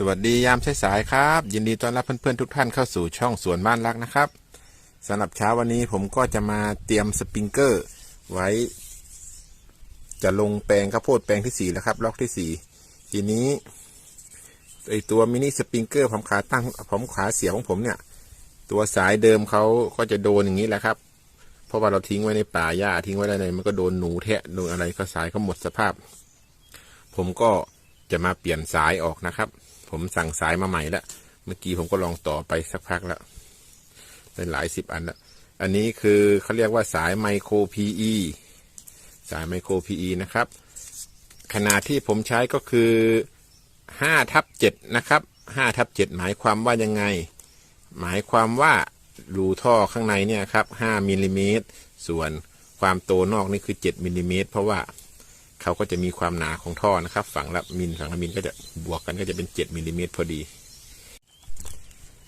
สวัสดียามสายๆครับ ยินดีต้อนรับเพื่อนๆทุกท่านเข้าสู่ช่องสวนบ้านรักนะครับสำหรับเช้าวันนี้ผมก็จะมาเตรียมสปริงเกอร์ ไว้ จะลงแปลงข้าวโพดแปลงที่สี่แล้วครับล็อกที่สี่ทีนี้ไอตัวมินิสปริงเกอร์ผมขาตั้งผมขาเสียของผมเนี่ย ตัวสายเดิมเขาก็จะโดนอย่างนี้แหละครับ เพราะว่าเราทิ้งไว้ในป่าหญ้าทิ้งไว้ในมันก็โดนหนูแทะโดนอะไรก็สายเขาหมดสภาพ ผมก็จะมาเปลี่ยนสายออกนะครับ ผมสั่งสายมาใหม่ล้วเมื่อกี้ผมก็ลองต่อไปสักพักแล้วได้หลายสิบอันล้วอันนี้คือเขาเรียกว่าสายไมโคร PE สายไมโคร PE นะครับ ขนาดที่ผมใช้ก็คือ5ทับ7นะครับ5ทับ7หมายความว่ายังไง หมายความว่ารูท่อข้างในเนี่ยครับ5มิลลิเมตรส่วนความโตนอกนี่คือ 7มิลลิเมตรเพราะว่า เขาก็จะมีความหนาของท่อนะครับ ฝั่งละมิลฝั่งละมิลก็จะบวกกันก็จะเป็น 7มิลลิเมตรพอดี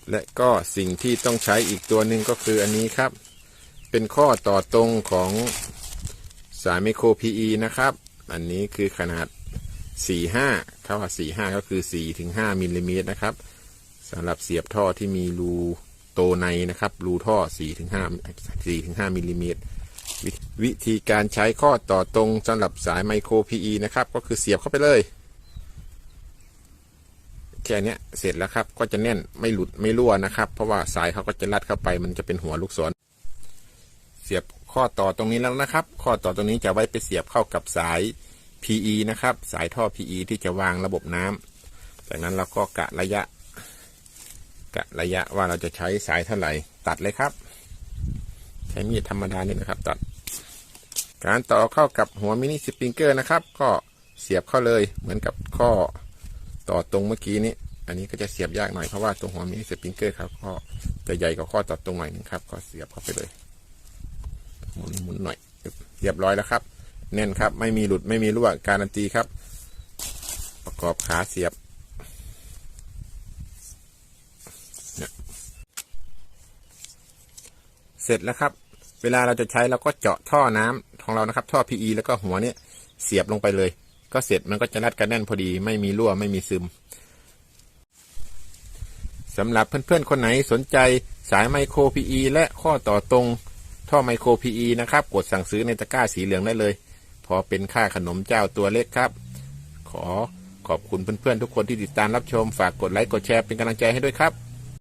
และก็สิ่งที่ต้องใช้อีกตัวหนึ่งก็คืออันนี้ครับ เป็นข้อต่อตรงของสายไมโคร PE นะครับ อันนี้คือขนาด 45เข้ากับ45 ก็คือ4ถึง5มิลลิเมตรนะครับสำหรับเสียบท่อที่มีรูโตในนะครับ รูท่อ4ถึง5 4ถึง5มิลลิเมตร วิวิธีการใช้ข้อต่อตรงสำหรับสายไมโคร PE นะครับ ก็คือเสียบเข้าไปเลย แค่นี้เสร็จแล้วครับ ก็จะแน่นไม่หลุดไม่รั่วนะครับ เพราะว่าสายเขาก็จะลัดเข้าไป มันจะเป็นหัวลูกศร เสียบข้อต่อตรงนี้แล้วนะครับ ข้อต่อตรงนี้จะไว้ไปเสียบเข้ากับสาย PE นะครับ สายท่อ PE ที่จะวางระบบน้ำจากนั้นเราก็กะระยะ กะระยะว่าเราจะใช้สายเท่าไหร่ตัดเลยครับ ช้มีดธรรมดานี่นะครับ ตัด การต่อเข้ากับหัวมินิสปริงเกอร์นะครับ ก็เสียบเข้าเลยเหมือนกับข้อต่อตรงเมื่อกี้นี้ อันนี้ก็จะเสียบยากหน่อยเพราะว่าตัวหัวมินิสปริงเกอร์ครับก็จะใหญ่กว่าข้อต่อตรงหน่อยหนึงครับ ก็เสียบเข้าไปเลยหมุนหมุนหน่อยเรียบร้อยแล้วครับ แน่นครับ ไม่มีหลุดไม่มีรั่วการันตีครับ ประกอบขาเสียบเสร็จแล้วครับ เวลาเราจะใช้เราก็เจาะท่อน้ำของเรานะครับ ท่อ PE แล้วก็หัวเนี่ยเสียบลงไปเลย ก็เสร็จมันก็จะรัดกันแน่นพอดีไม่มีรั่วไม่มีซึมสำหรับเพื่อนๆ คนไหนสนใจสายไมโคร PE และข้อต่อตรงท่อไมโคร PE นะครับ กดสั่งซื้อในตะกร้าสีเหลืองได้เลย พอเป็นค่าขนมเจ้าตัวเล็กครับ ขอขอบคุณเพื่อนๆ ทุกคนที่ติดตามรับชม ฝากกดไลค์กดแชร์เป็นกำลังใจให้ด้วยครับ